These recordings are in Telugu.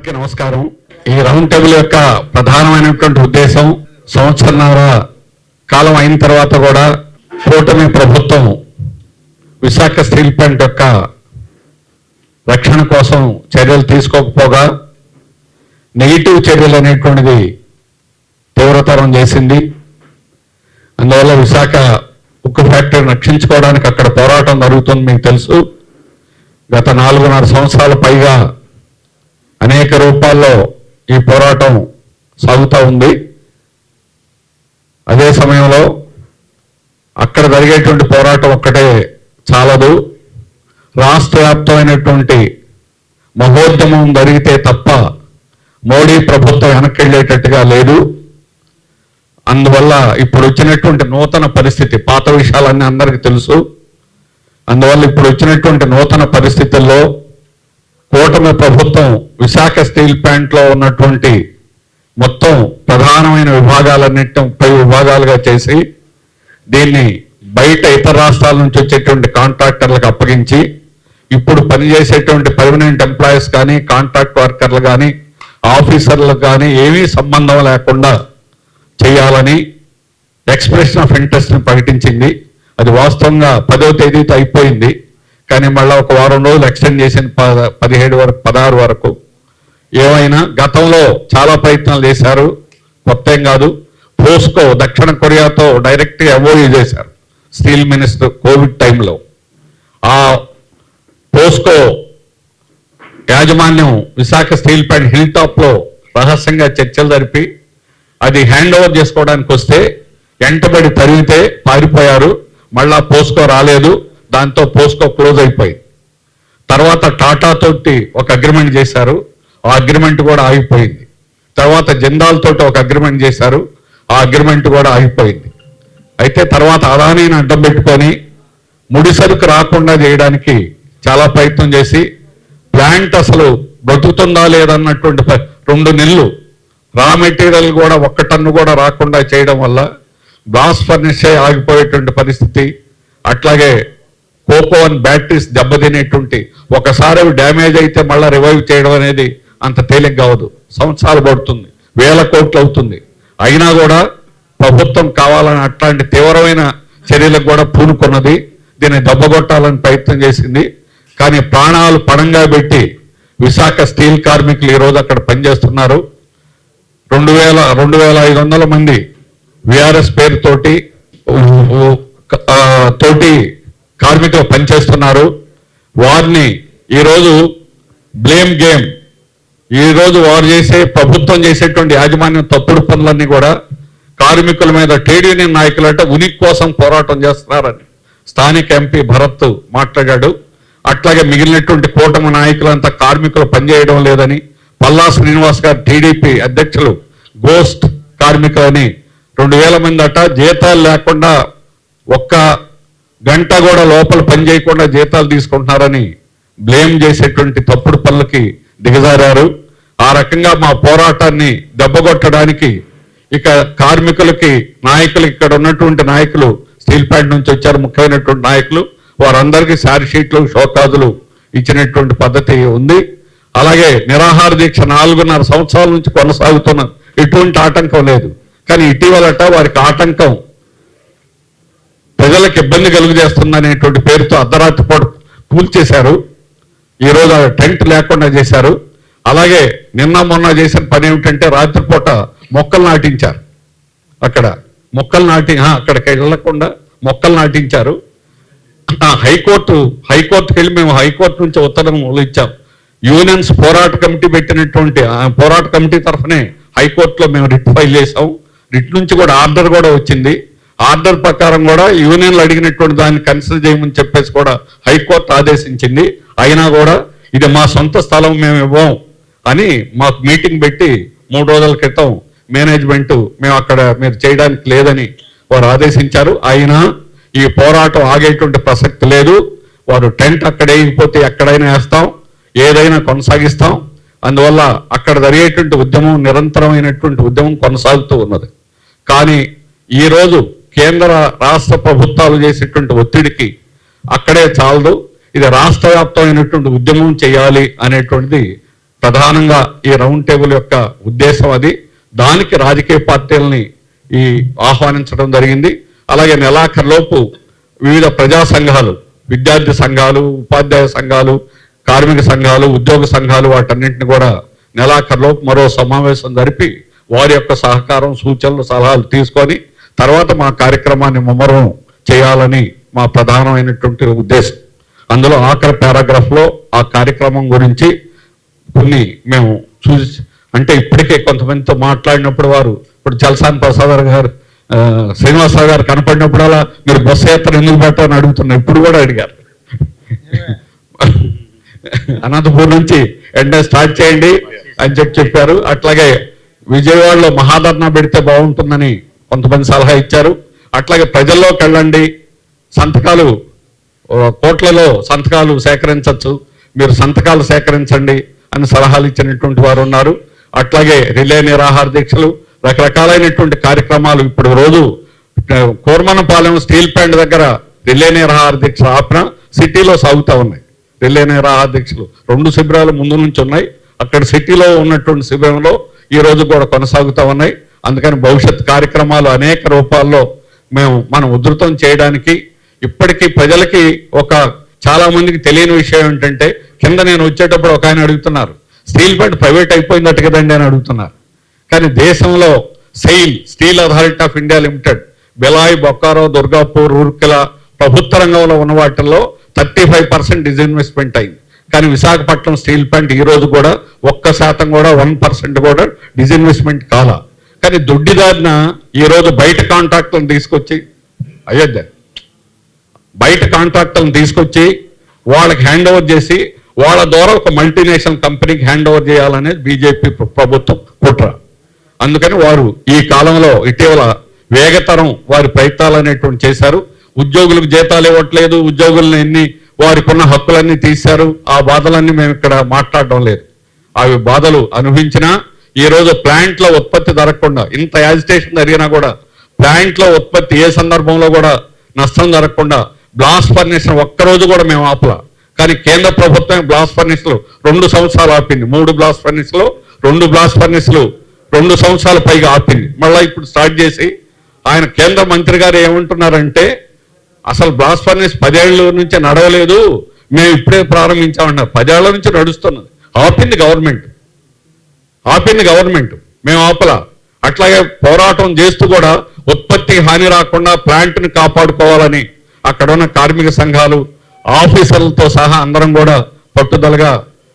అందరికీ నమస్కారం. ఈ రౌండ్ టేబుల్ యొక్క ప్రధానమైనటువంటి ఉద్దేశం సంవత్సరన్నర కాలం అయిన తర్వాత కూడా కూటమి ప్రభుత్వం విశాఖ స్టీల్ ప్లాంట్ యొక్క రక్షణ కోసం చర్యలు తీసుకోకపోగా నెగిటివ్ చర్యలు అనేటువంటిది తీవ్రతరం చేసింది. అందువల్ల విశాఖ ఉక్కు ఫ్యాక్టరీని రక్షించుకోవడానికి అక్కడ పోరాటం జరుగుతుంది మీకు తెలుసు. గత నాలుగున్నర సంవత్సరాల పైగా అనేక రూపాల్లో ఈ పోరాటం సాగుతూ ఉంది. అదే సమయంలో అక్కడ జరిగేటువంటి పోరాటం ఒక్కటే చాలదు. రాష్ట్ర వ్యాప్తమైనటువంటి మహోద్యమం జరిగితే తప్ప మోడీ ప్రభుత్వం వెనక్కిళ్ళేటట్టుగా లేదు. అందువల్ల ఇప్పుడు వచ్చినటువంటి నూతన పరిస్థితి పాత విషయాలన్నీ అందరికీ తెలుసు. అందువల్ల ఇప్పుడు వచ్చినటువంటి నూతన పరిస్థితుల్లో కూటమి ప్రభుత్వం విశాఖ స్టీల్ ప్లాంట్లో ఉన్నటువంటి మొత్తం ప్రధానమైన విభాగాలన్నింటిపై విభాగాలుగా చేసి దీన్ని బయట ఇతర రాష్ట్రాల నుంచి వచ్చేటువంటి కాంట్రాక్టర్లకు అప్పగించి ఇప్పుడు పనిచేసేటువంటి పర్మనెంట్ ఎంప్లాయీస్ కానీ కాంట్రాక్ట్ వర్కర్లు కానీ ఆఫీసర్లకు కానీ ఏమీ సంబంధం లేకుండా చేయాలని ఎక్స్ప్రెషన్ ఆఫ్ ఇంట్రెస్ట్ని ప్రకటించింది. అది వాస్తవంగా పదో తేదీతో అయిపోయింది. కానీ మళ్ళీ ఒక వారం రోజులు ఎక్స్టెండ్ చేసింది పదిహేడు వరకు పదహారు వరకు. ఏమైనా గతంలో చాలా ప్రయత్నాలు చేశారు? కొత్త ఏం కాదు. పోస్కో దక్షిణ కొరియాతో డైరెక్ట్ ఎంఓయూ చేశారు స్టీల్ మినిస్టర్ కోవిడ్ టైంలో. ఆ పోస్కో యాజమాన్యం విశాఖ స్టీల్ ప్లాంట్ హిల్ టాప్లో రహస్యంగా చర్చలు జరిపి అది హ్యాండ్ ఓవర్ చేసుకోవడానికి వస్తే వెంటబడి తరిగితే పారిపోయారు. మళ్ళా పోస్కో రాలేదు. దాంతో పోస్కో క్లోజ్ అయిపోయింది తర్వాత టాటా తోటి ఒక అగ్రిమెంట్ చేశారు. ఆ అగ్రిమెంట్ కూడా ఆగిపోయింది. తర్వాత జిందాల్ తోటి ఒక అగ్రిమెంట్ చేశారు. ఆ అగ్రిమెంట్ కూడా ఆగిపోయింది. అయితే తర్వాత అదానీని అడ్డం పెట్టుకొని ముడి సరుకు రాకుండా చేయడానికి చాలా ప్రయత్నం చేసి ప్లాంట్ అసలు బ్రతుకుతుందా లేదన్నటువంటి రెండు నెలలు రా మెటీరియల్ కూడా ఒక్క టన్ను కూడా రాకుండా చేయడం వల్ల గ్లాస్ ఫర్నిష్ ఆగిపోయేటువంటి పరిస్థితి. అట్లాగే పోకో అండ్ బ్యాటరీస్ దెబ్బతినేటువంటి ఒకసారి అవి డ్యామేజ్ అయితే మళ్ళీ రివైవ్ చేయడం అనేది అంత తేలిక కావదు సంవత్సరాలు పడుతుంది. వేల కోట్లు అవుతుంది. అయినా కూడా ప్రభుత్వం కావాలని అట్లాంటి తీవ్రమైన చర్యలకు కూడా పూనుకున్నది. దీన్ని దెబ్బగొట్టాలని ప్రయత్నం చేసింది. కానీ ప్రాణాలు పణంగా పెట్టి విశాఖ స్టీల్ కార్మికులు ఈరోజు అక్కడ పనిచేస్తున్నారు. రెండు వేల రెండు వేల ఐదు వందల మంది విఆర్ఎస్ పేరుతోటి తోటి కార్మికులు పనిచేస్తున్నారు. వారిని ఈరోజు బ్లేమ్ గేమ్ ఈరోజు వారు చేసే ప్రభుత్వం చేసేటువంటి యాజమాన్యం తప్పుడు పనులన్నీ కూడా కార్మికుల మీద ట్రేడ్ యూనియన్ నాయకులంటే ఉనికి కోసం పోరాటం చేస్తున్నారని స్థానిక ఎంపీ భరత్ మాట్లాడాడు. అట్లాగే మిగిలినటువంటి కూటమి నాయకులంతా కార్మికులు పనిచేయడం లేదని పల్లా శ్రీనివాస్ గారు టీడీపీ అధ్యక్షులు గోస్ట్ కార్మికులని రెండు వేల మంది అట జీతాలు లేకుండా ఒక్క గంట కూడా లోపల పని చేయకుండా జీతాలు తీసుకుంటున్నారని బ్లేమ్ చేసేటువంటి తప్పుడు పనులకి దిగజారారు. ఆ రకంగా మా పోరాటాన్ని దెబ్బగొట్టడానికి ఇక కార్మికులకి నాయకులు ఇక్కడ ఉన్నటువంటి నాయకులు స్టీల్ ప్లాంట్ నుంచి వచ్చారు ముఖ్యమైనటువంటి నాయకులు వారందరికీ షీట్లు షోకాదులు ఇచ్చినటువంటి పద్ధతి ఉంది. అలాగే నిరాహార దీక్ష నాలుగున్నర సంవత్సరాల నుంచి కొనసాగుతున్న ఎటువంటి ఆటంకం లేదు. కానీ ఇటీవలట వారికి ఆటంకం ప్రజలకు ఇబ్బంది కలుగు చేస్తుందనేటువంటి పేరుతో అర్ధరాత్రి పూట కూల్చేశారు ఈరోజు టెంట్ లేకుండా చేశారు. అలాగే నిన్న మొన్న చేసిన పని ఏమిటంటే రాత్రిపూట మొక్కలు నాటించారు. అక్కడ మొక్కలు నాటి అక్కడికి వెళ్ళకుండా మొక్కలు నాటించారు. ఆ, హైకోర్టు హైకోర్టుకి వెళ్ళి మేము హైకోర్టు నుంచి ఉత్తరం ఇచ్చాం. యూనియన్స్ పోరాట కమిటీ పెట్టినటువంటి ఆ పోరాట కమిటీ తరఫునే హైకోర్టులో మేము రిట్ ఫైల్ చేసాం రిట్ నుంచి కూడా ఆర్డర్ కూడా వచ్చింది. ఆర్డర్ ప్రకారం కూడా యూనియన్లు అడిగినటువంటి దాన్ని కన్సిడర్ చేయమని చెప్పేసి కూడా హైకోర్టు ఆదేశించింది. అయినా కూడా ఇది మా సొంత స్థలం మేము ఇవ్వం అని మాకు మీటింగ్ పెట్టి మూడు రోజుల క్రితం మేనేజ్మెంట్ మేము అక్కడ మీరు చేయడానికి లేదని వారు ఆదేశించారు. అయినా ఈ పోరాటం ఆగేటువంటి ప్రసక్తి లేదు. వారు టెంట్ అక్కడ వేయకపోతే ఎక్కడైనా వేస్తాం ఏదైనా కొనసాగిస్తాం. అందువల్ల అక్కడ జరిగేటువంటి ఉద్యమం నిరంతరమైనటువంటి ఉద్యమం కొనసాగుతూ ఉన్నది. కానీ ఈ రోజు కేంద్ర రాష్ట్ర ప్రభుత్వాలు చేసేటువంటి ఒత్తిడికి అక్కడే చాలదు. ఇది రాష్ట్ర వ్యాప్తమైనటువంటి ఉద్యమం చేయాలి అనేటువంటిది ప్రధానంగా ఈ రౌండ్ టేబుల్ యొక్క ఉద్దేశం అది. దానికి రాజకీయ పార్టీలని ఈ ఆహ్వానించడం జరిగింది. అలాగే నెలాఖరులోపు వివిధ ప్రజా సంఘాలు విద్యార్థి సంఘాలు ఉపాధ్యాయ సంఘాలు కార్మిక సంఘాలు ఉద్యోగ సంఘాలు వాటన్నింటిని కూడా నెలాఖరులోపు మరో సమావేశం జరిపి వారి యొక్క సహకారం సూచనలు సలహాలు తీసుకొని తర్వాత మా కార్యక్రమాన్ని ముమ్మరం చేయాలని మా ప్రధానమైనటువంటి ఉద్దేశం. అందులో ఆఖరి పారాగ్రాఫ్లో ఆ కార్యక్రమం గురించి కొన్ని మేము చూసి అంటే ఇప్పటికే కొంతమందితో మాట్లాడినప్పుడు వారు ఇప్పుడు చలసాని ప్రసాద్ గారు శ్రీనివాసరావు గారు కనపడినప్పుడల్లా మీరు బస్సు యాత్ర ఎందుకు పెట్టాలని అడుగుతున్నారు? ఇప్పుడు కూడా అడిగారు. అనంతపూర్ నుంచి వెంటనే స్టార్ట్ చేయండి అని చెప్పి చెప్పారు. అట్లాగే విజయవాడలో మహాధర్నా పెడితే బాగుంటుందని కొంతమంది సలహా ఇచ్చారు. అట్లాగే ప్రజల్లోకి వెళ్ళండి సంతకాలు కోట్లలో సంతకాలు సేకరించవచ్చు మీరు సంతకాలు సేకరించండి అని సలహాలు ఇచ్చినటువంటి వారు ఉన్నారు. అట్లాగే రిలే నిరాహార దీక్షలు రకరకాలైనటువంటి కార్యక్రమాలు ఇప్పుడు రోజు కోర్మనపాలెం కోరమనపాలెం స్టీల్ ప్లాంట్ దగ్గర రిలే నిరాహార దీక్ష ఆపిన సిటీలో సాగుతా ఉన్నాయి. రిలే నిరాహార దీక్షలు రెండు శిబిరాలు ముందు నుంచి ఉన్నాయి. అక్కడ సిటీలో ఉన్నటువంటి శిబిరంలో ఈ రోజు కూడా కొనసాగుతా ఉన్నాయి. అందుకని భవిష్యత్ కార్యక్రమాలు అనేక రూపాల్లో మేము మనం ఉధృతం చేయడానికి ఇప్పటికీ ప్రజలకి ఒక చాలా మందికి తెలియని విషయం ఏంటంటే కింద నేను వచ్చేటప్పుడు ఒక ఆయన అడుగుతున్నారు స్టీల్ ప్లాంట్ ప్రైవేట్ అయిపోయిందట కదండి అని అడుగుతున్నారు. కానీ దేశంలో SAIL steel authority of India limited Bhilai Bokaro Durgapur Rourkela ప్రభుత్వ రంగంలో ఉన్న వాటిల్లో థర్టీ ఫైవ్ పర్సెంట్ డిజిన్వెస్ట్మెంట్ అయింది. కానీ విశాఖపట్నం స్టీల్ ప్లాంట్ ఈ రోజు కూడా ఒక్క శాతం కూడా వన్ పర్సెంట్ కూడా డిజిన్వెస్ట్మెంట్ కాల. కానీ దొడ్డిదారిన ఈ రోజు బయట కాంట్రాక్టులను తీసుకొచ్చి అయోధ్య బయట కాంట్రాక్టులను తీసుకొచ్చి వాళ్ళకి హ్యాండ్ ఓవర్ చేసి వాళ్ళ ద్వారా ఒక మల్టీనేషనల్ కంపెనీకి హ్యాండ్ ఓవర్ చేయాలనేది బీజేపీ ప్రభుత్వం కుట్ర. అందుకని వారు ఈ కాలంలో ఇటీవల వేగతరం వారి ప్రయత్నాలు అనేటువంటి చేశారు. ఉద్యోగులకు జీతాలు ఇవ్వట్లేదు ఉద్యోగులను ఎన్ని వారికి ఉన్న హక్కులన్నీ తీశారు. ఆ బాధలన్నీ మేము ఇక్కడ మాట్లాడడం లేదు. అవి బాధలు అనుభవించినా ఈ రోజు ఉత్పత్తి జరగకుండా ఇంత యాజిటేషన్ జరిగినా కూడా ప్లాంట్లో ఉత్పత్తి ఏ సందర్భంలో కూడా నష్టం జరగకుండా బ్లాస్ట్ ఫర్నిస్ ఒక్కరోజు కూడా మేము ఆపలా. కానీ కేంద్ర ప్రభుత్వం బ్లాస్ట్ ఫర్నిస్లు రెండు సంవత్సరాలు ఆపింది. మూడు బ్లాస్ట్ ఫర్నిస్లు రెండు బ్లాస్ట్ ఫర్నిస్లు రెండు సంవత్సరాల పైగా ఆపింది. మళ్ళీ ఇప్పుడు స్టార్ట్ చేసి ఆయన కేంద్ర మంత్రి గారు ఏమంటున్నారంటే అసలు బ్లాస్ట్ ఫర్నిస్ పదేళ్ళ నుంచి నడవలేదు మేము ఇప్పుడే ప్రారంభించామన్నారు. పదేళ్ళ నుంచి నడుస్తున్నది. ఆపింది గవర్నమెంట్. ఆపింది గవర్నమెంట్. మేము ఆపల. అట్లాగే పోరాటం చేస్తూ కూడా ఉత్పత్తి హాని రాకుండా ప్లాంట్ని కాపాడుకోవాలని అక్కడ ఉన్న కార్మిక సంఘాలు ఆఫీసర్లతో సహా అందరం కూడా పట్టుదలగా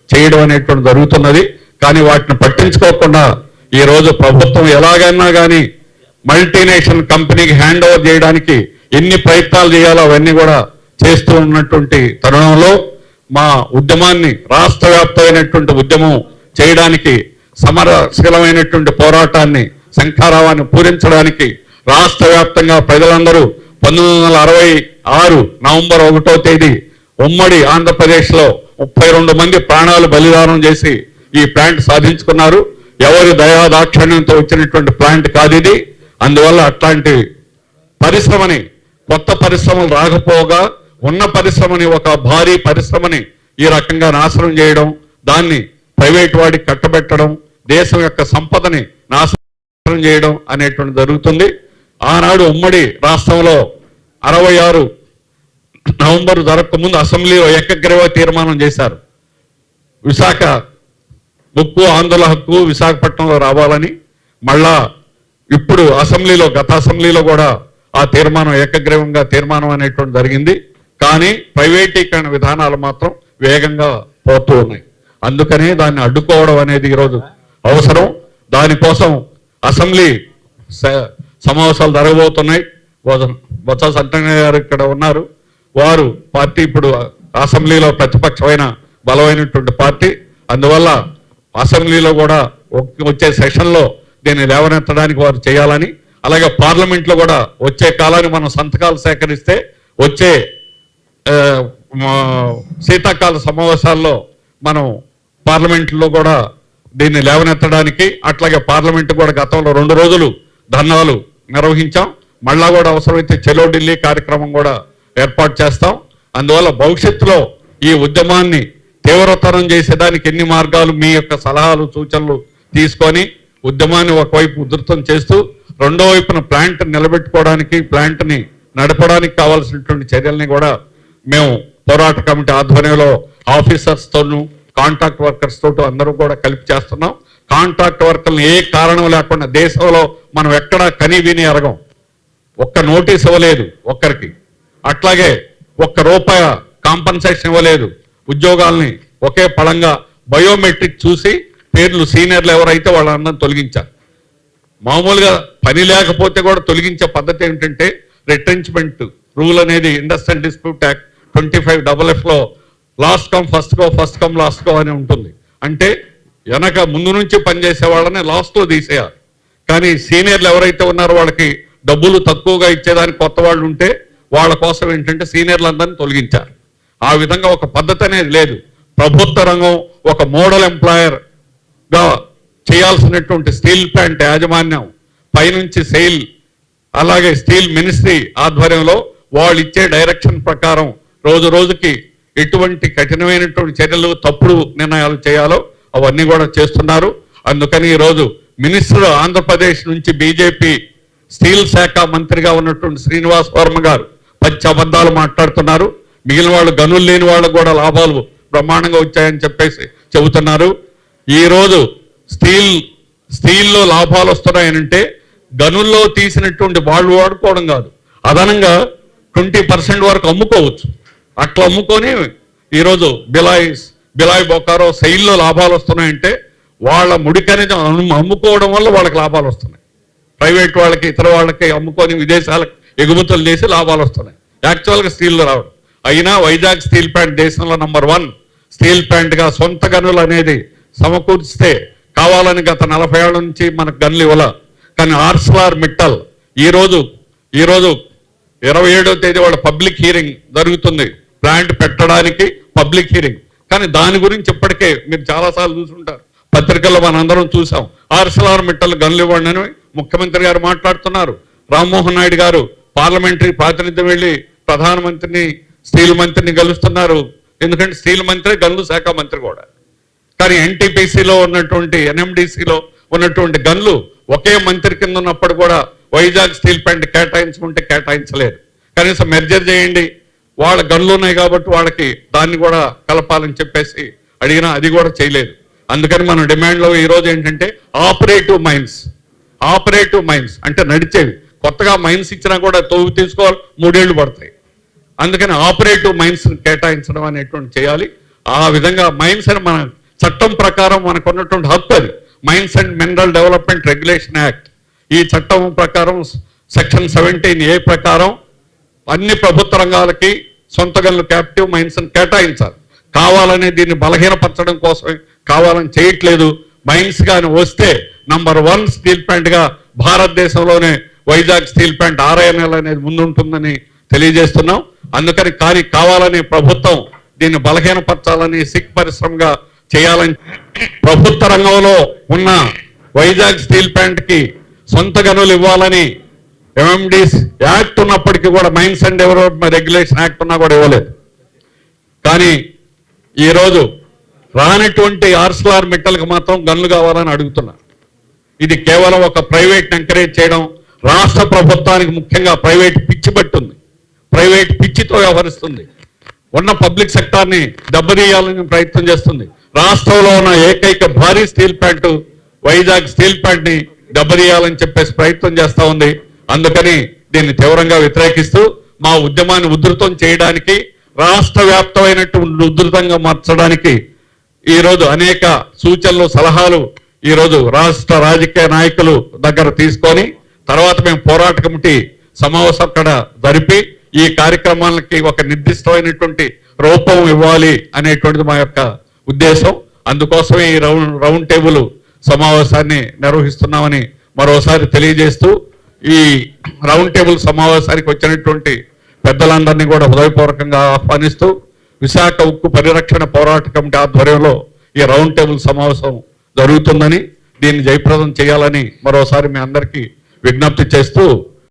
చేయడం అనేటువంటి జరుగుతున్నది. కానీ వాటిని పట్టించుకోకుండా ఈరోజు ప్రభుత్వం ఎలాగైనా కానీ మల్టీనేషనల్ కంపెనీకి హ్యాండ్ ఓవర్ చేయడానికి ఎన్ని ప్రయత్నాలు చేయాలో అవన్నీ కూడా చేస్తూ ఉన్నటువంటి తరుణంలో మా ఉద్యమాన్ని రాష్ట్ర వ్యాప్తమైనటువంటి ఉద్యమం చేయడానికి సమరశీలమైనటువంటి పోరాటాన్ని శంఖారావాన్ని పూరించడానికి రాష్ట్ర వ్యాప్తంగా ప్రజలందరూ పంతొమ్మిది వందల అరవై ఆరు నవంబర్ ఒకటో తేదీ ఉమ్మడి ఆంధ్రప్రదేశ్లో ముప్పై రెండు మంది ప్రాణాలు బలిదానం చేసి ఈ ప్లాంట్ సాధించుకున్నారు. ఎవరి దయాదాక్షిణ్యంతో వచ్చినటువంటి ప్లాంట్ కాదు ఇది. అందువల్ల అట్లాంటి పరిశ్రమని కొత్త పరిశ్రమలు రాకపోగా ఉన్న పరిశ్రమని ఒక భారీ పరిశ్రమని ఈ రకంగా నాశనం చేయడం దాన్ని ప్రైవేట్ వాడికి కట్టబెట్టడం దేశం యొక్క సంపదని నాశనం చేయడం అనేటువంటి జరుగుతుంది. ఆనాడు ఉమ్మడి రాష్ట్రంలో అరవై ఆరు నవంబర్ జరగకముందు అసెంబ్లీలో ఏకగ్రీవ తీర్మానం చేశారు. విశాఖ ఉక్కు ఆందోళన హక్కు విశాఖపట్నంలో రావాలని మళ్ళా ఇప్పుడు అసెంబ్లీలో గత అసెంబ్లీలో కూడా ఆ తీర్మానం ఏకగ్రీవంగా తీర్మానం అనేటువంటి జరిగింది. కానీ ప్రైవేటీకరణ విధానాలు మాత్రం వేగంగా పోతూ ఉన్నాయి. అందుకనే దాన్ని అడ్డుకోవడం అనేది ఈరోజు అవసరం. దానికోసం అసెంబ్లీ స- సమావేశాలు జరగబోతున్నాయి. బొత్స- సత్యనారాయణ గారు ఇక్కడ ఉన్నారు. వారు పార్టీ ఇప్పుడు అసెంబ్లీలో ప్రతిపక్షమైన బలమైనటువంటి పార్టీ. అందువల్ల అసెంబ్లీలో కూడా వచ్చే సెషన్లో దీన్ని లేవనెత్తడానికి వారు చేయాలని అలాగే పార్లమెంట్లో కూడా వచ్చే కాలాన్ని మనం సంతకాలు సేకరిస్తే వచ్చే మా- శీతాకాల సమావేశాల్లో మనం పార్లమెంట్లో కూడా దీన్ని లేవనెత్తడానికి అట్లాగే పార్లమెంట్ కూడా గతంలో రెండు రోజులు ధర్నాలు నిర్వహించాం. మళ్ళా కూడా అవసరమైతే చెలో ఢిల్లీ కార్యక్రమం కూడా ఏర్పాటు చేస్తాం. అందువల్ల భవిష్యత్తులో ఈ ఉద్యమాన్ని తీవ్రతరం చేసేదానికి ఎన్ని మార్గాలు మీ యొక్క సలహాలు సూచనలు తీసుకొని ఉద్యమాన్ని ఒకవైపు ఉధృతం చేస్తూ రెండో వైపున ప్లాంట్ నిలబెట్టుకోవడానికి ప్లాంట్ని నడపడానికి కావాల్సినటువంటి చర్యల్ని కూడా మేము పోరాట కమిటీ ఆధ్వర్యంలో ఆఫీసర్స్తోనూ కాంట్రాక్ట్ వర్కర్స్ తోటి అందరూ కూడా కలిపి చేస్తున్నాం. కాంట్రాక్ట్ వర్కర్లను ఏ కారణం లేకుండా దేశంలో మనం ఎక్కడా కని విని ఎరగం. ఒక్క నోటీస్ ఇవ్వలేదు ఒక్కరికి. అట్లాగే ఒక్క రూపాయి కాంపన్సేషన్ ఇవ్వలేదు. ఉద్యోగాల్ని ఒకే పళంగా బయోమెట్రిక్ చూసి పేర్లు సీనియర్లు ఎవరైతే వాళ్ళందరం తొలగించారు. మామూలుగా పని లేకపోతే కూడా తొలగించే పద్ధతి ఏంటంటే రిట్రెంచ్మెంట్ రూల్ అనేది industrial dispute act twenty five double ఎఫ్లో last come first go first come last go అని ఉంటుంది. అంటే వెనక ముందు నుంచి పనిచేసే వాళ్ళని లాస్ట్లో తీసేయాలి. కానీ సీనియర్లు ఎవరైతే ఉన్నారో వాళ్ళకి డబ్బులు తక్కువగా ఇచ్చేదానికి కొత్త వాళ్ళు ఉంటే వాళ్ళ కోసం ఏంటంటే సీనియర్లందరినీ తొలగించారు ఆ విధంగా ఒక పద్ధతి అనేది లేదు. ప్రభుత్వ రంగం ఒక మోడల్ ఎంప్లాయర్గా చేయాల్సినటువంటి స్టీల్ ప్లాంట్ యాజమాన్యం పైనుంచి సెయిల్ అలాగే స్టీల్ మినిస్ట్రీ ఆధ్వర్యంలో వాళ్ళు ఇచ్చే డైరెక్షన్ ప్రకారం రోజు రోజుకి ఎటువంటి కఠినమైనటువంటి చర్యలు తప్పుడు నిర్ణయాలు చేయాలో అవన్నీ కూడా చేస్తున్నారు. అందుకని ఈరోజు మినిస్టర్ ఆంధ్రప్రదేశ్ నుంచి బీజేపీ స్టీల్ శాఖ మంత్రిగా ఉన్నటువంటి శ్రీనివాస్ వర్మ గారు పచ్చి అబద్ధాలు మాట్లాడుతున్నారు. మిగిలిన వాళ్ళు గనులు లేని వాళ్ళకు కూడా లాభాలు బ్రహ్మాండంగా వచ్చాయని చెప్పేసి చెబుతున్నారు. ఈ రోజు స్టీల్ స్టీల్లో లాభాలు వస్తున్నాయనంటే గనుల్లో తీసినటువంటి వాళ్ళు వాడుకోవడం కాదు. అదనంగా ట్వంటీ పర్సెంట్ వరకు అమ్ముకోవచ్చు. అట్లా అమ్ముకొని ఈరోజు బిలాయి బిలాయి బొకారో సెయిల్లో లాభాలు వస్తున్నాయంటే వాళ్ళ ముడికని అమ్ముకోవడం వల్ల వాళ్ళకి లాభాలు వస్తున్నాయి. ప్రైవేట్ వాళ్ళకి ఇతర వాళ్ళకి అమ్ముకొని విదేశాలకు ఎగుమతులు చేసి లాభాలు వస్తున్నాయి. యాక్చువల్గా స్టీల్ రావడం. అయినా వైజాగ్ స్టీల్ ప్లాంట్ దేశంలో నంబర్ వన్ స్టీల్ ప్లాంట్గా సొంత గనులు అనేది సమకూర్చితే కావాలని గత నలభై ఏళ్ళ నుంచి మనకు గనులు ఇవ్వాల. కానీ ఆర్స్లార్ మిట్టల్ ఈ రోజు ఈ రోజు ఇరవై ఏడో తేదీ వాళ్ళ పబ్లిక్ హీరింగ్ జరుగుతుంది. ప్లాంట్ పెట్టడానికి పబ్లిక్ హీరింగ్. కానీ దాని గురించి ఇప్పటికే మీరు చాలాసార్లు చూసుంటారు. పత్రికల్లో మనందరం చూసాం. ఆర్సలార్ మిట్టలు గనులు ఇవ్వండి అని ముఖ్యమంత్రి గారు మాట్లాడుతున్నారు. రామ్మోహన్ నాయుడు గారు పార్లమెంటరీ ప్రాతినిధ్యం వెళ్ళి ప్రధానమంత్రిని స్టీల్ మంత్రిని కలుస్తున్నారు ఎందుకంటే స్టీల్ మంత్రి గనులు శాఖ మంత్రి కూడా. కానీ ఎన్టీపీసీలో ఉన్నటువంటి ఎన్ఎండిసిలో ఉన్నటువంటి గన్లు ఒకే మంత్రి కింద ఉన్నప్పుడు కూడా వైజాగ్ స్టీల్ ప్లాంట్ కేటాయించుకుంటే కేటాయించలేదు కనీసం మెర్జర్ చేయండి. వాళ్ళ గన్లు ఉన్నాయి కాబట్టి వాళ్ళకి దాన్ని కూడా కలపాలని చెప్పేసి అడిగినా అది కూడా చేయలేదు. అందుకని మన డిమాండ్లో ఈరోజు ఏంటంటే ఆపరేటివ్ మైన్స్ ఆపరేటివ్ మైన్స్ అంటే నడిచేవి. కొత్తగా మైన్స్ ఇచ్చినా కూడా తోవి తీసుకోవాలి మూడేళ్ళు పడతాయి. అందుకని ఆపరేటివ్ మైన్స్ కేటాయించడం అనేటువంటి చేయాలి. ఆ విధంగా మైన్స్ అని మన చట్టం ప్రకారం మనకు ఉన్నటువంటి హక్కు అది. Mines and mineral development regulation act. ఈ చట్టం ప్రకారం సెక్షన్ సెవెంటీన్ ఏ ప్రకారం అన్ని ప్రభుత్వ రంగాలకి సొంత గనులు క్యాప్టివ్ మైన్స్ని కేటాయించాలి. కావాలని దీన్ని బలహీనపరచడం కోసమే కావాలని చేయట్లేదు. మైన్స్ కానీ వస్తే నంబర్ వన్ స్టీల్ ప్యాంట్గా భారతదేశంలోనే వైజాగ్ స్టీల్ ప్లాంట్ ఆర్ఐఎన్ఎల్ అనేది ముందుంటుందని తెలియజేస్తున్నాం. అందుకని కానీ కావాలని ప్రభుత్వం దీన్ని బలహీనపరచాలని సిక్ పరిశ్రమగా చేయాలని ప్రభుత్వ రంగంలో ఉన్న వైజాగ్ స్టీల్ ప్యాంట్కి సొంత గనులు ఇవ్వాలని ఎంఎండిస్ యాక్ట్ ఉన్నప్పటికీ కూడా mines and development regulation act ఉన్నా కూడా ఇవ్వలేదు. కానీ ఈరోజు రానటువంటి ఆర్సలార్ మిట్టలకు మాత్రం గన్లు కావాలని అడుగుతున్నా ఇది కేవలం ఒక ప్రైవేట్ ఎంకరేజ్ చేయడం రాష్ట్ర ప్రభుత్వానికి ముఖ్యంగా ప్రైవేట్ పిచ్చి పట్టుంది. ప్రైవేట్ పిచ్చితో వ్యవహరిస్తుంది. ఉన్న పబ్లిక్ సెక్టార్ని దెబ్బతీయాలని ప్రయత్నం చేస్తుంది. రాష్ట్రంలో ఉన్న ఏకైక భారీ స్టీల్ ప్లాంట్ వైజాగ్ స్టీల్ ప్లాంట్ని దెబ్బతీయాలని చెప్పేసి ప్రయత్నం చేస్తూ ఉంది. అందుకని దీన్ని తీవ్రంగా వ్యతిరేకిస్తూ మా ఉద్యమాన్ని ఉధృతం చేయడానికి రాష్ట్ర వ్యాప్తమైనటువంటి ఉధృతంగా మార్చడానికి ఈరోజు అనేక సూచనలు సలహాలు ఈరోజు రాష్ట్ర రాజకీయ నాయకులు దగ్గర తీసుకొని తర్వాత మేము పోరాట కమిటీ సమావేశం అక్కడ జరిపి ఈ కార్యక్రమాలకి ఒక నిర్దిష్టమైనటువంటి రూపం ఇవ్వాలి అనేటువంటిది మా యొక్క ఉద్దేశం. అందుకోసమే ఈ రౌండ్ రౌండ్ టేబుల్ సమావేశాన్ని నిర్వహిస్తున్నామని మరోసారి తెలియజేస్తూ ఈ రౌండ్ టేబుల్ సమావేశానికి వచ్చినటువంటి పెద్దలందరినీ కూడా హృదయపూర్వకంగా ఆహ్వానిస్తూ విశాఖ ఉక్కు పరిరక్షణ పోరాట కమిటీ ఆధ్వర్యంలో ఈ రౌండ్ టేబుల్ సమావేశం జరుగుతుందని దీన్ని జయప్రదం చేయాలని మరోసారి మీ అందరికీ విజ్ఞప్తి చేస్తూ